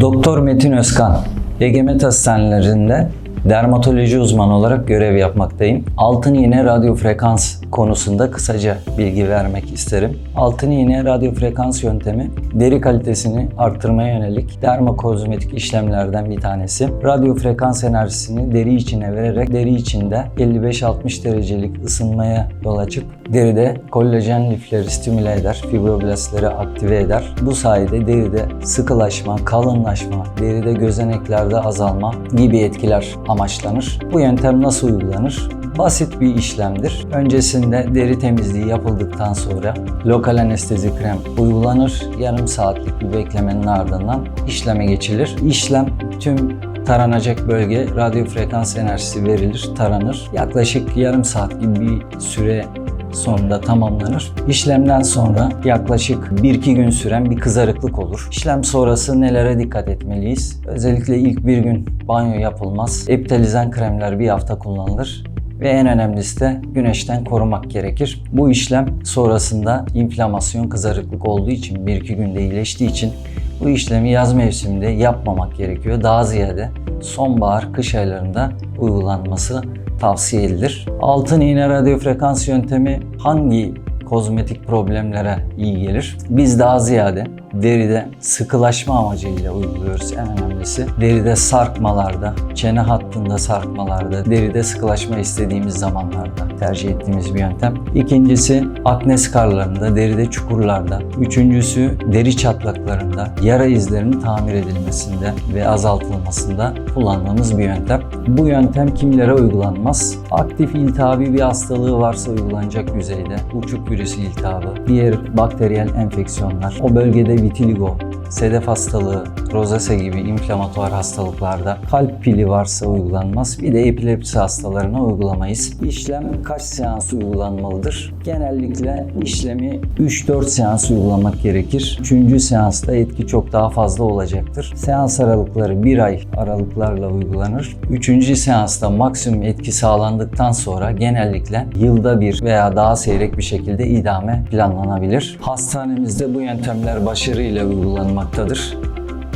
Doktor Metin Özkan, Egemet Hastanelerinde dermatoloji uzmanı olarak görev yapmaktayım. Altın iğne radyo frekans konusunda kısaca bilgi vermek isterim. Altın iğne radyo frekans yöntemi deri kalitesini arttırmaya yönelik dermokozmetik işlemlerden bir tanesi. Radyo frekans enerjisini deri içine vererek deri içinde 55-60 derecelik ısınmaya yol açıp deride kollajen lifleri stimüle eder, fibroblastları aktive eder. Bu sayede deride sıkılaşma, kalınlaşma, deride gözeneklerde azalma gibi etkiler amaçlanır. Bu yöntem nasıl uygulanır? Basit bir işlemdir. Öncesinde deri temizliği yapıldıktan sonra lokal anestezi krem uygulanır. Yarım saatlik bir beklemenin ardından işleme geçilir. İşlem tüm taranacak bölge radyo frekans enerjisi verilir, taranır. Yaklaşık yarım saat gibi bir süre sonunda tamamlanır. İşlemden sonra yaklaşık 1-2 gün süren bir kızarıklık olur. İşlem sonrası nelere dikkat etmeliyiz? Özellikle ilk bir gün banyo yapılmaz. Epitalizan kremler bir hafta kullanılır ve en önemlisi de güneşten korumak gerekir. Bu işlem sonrasında inflamasyon, kızarıklık olduğu için 1-2 günde iyileştiği için bu işlemi yaz mevsiminde yapmamak gerekiyor. Daha ziyade sonbahar, kış aylarında uygulanması tavsiye edilir. Altın iğne radyo frekans yöntemi hangi kozmetik problemlere iyi gelir? Biz daha ziyade deride sıkılaşma amacıyla uyguluyoruz en önemlisi. Deride sarkmalarda, çene hattında sarkmalarda, deride sıkılaşma istediğimiz zamanlarda tercih ettiğimiz bir yöntem. İkincisi akne skarlarında, deride çukurlarda. Üçüncüsü deri çatlaklarında, yara izlerinin tamir edilmesinde ve azaltılmasında kullandığımız bir yöntem. Bu yöntem kimlere uygulanmaz? Aktif iltihabi bir hastalığı varsa uygulanacak düzeyde, uçuk virüsü iltihabı, diğer bakteriyel enfeksiyonlar, o bölgede vitiligo, sedef hastalığı, rozase gibi inflamatuar hastalıklarda kalp pili varsa uygulanmaz. Bir de epilepsi hastalarına uygulamayız. İşlem kaç seans uygulanmalıdır? Genellikle işlemi 3-4 seans uygulamak gerekir. 3. seansta etki çok daha fazla olacaktır. Seans aralıkları 1 ay aralıklarla uygulanır. 3. seansta maksimum etki sağlandıktan sonra genellikle yılda bir veya daha seyrek bir şekilde idame planlanabilir. Hastanemizde bu yöntemler başarıyla uygulanmaktadır.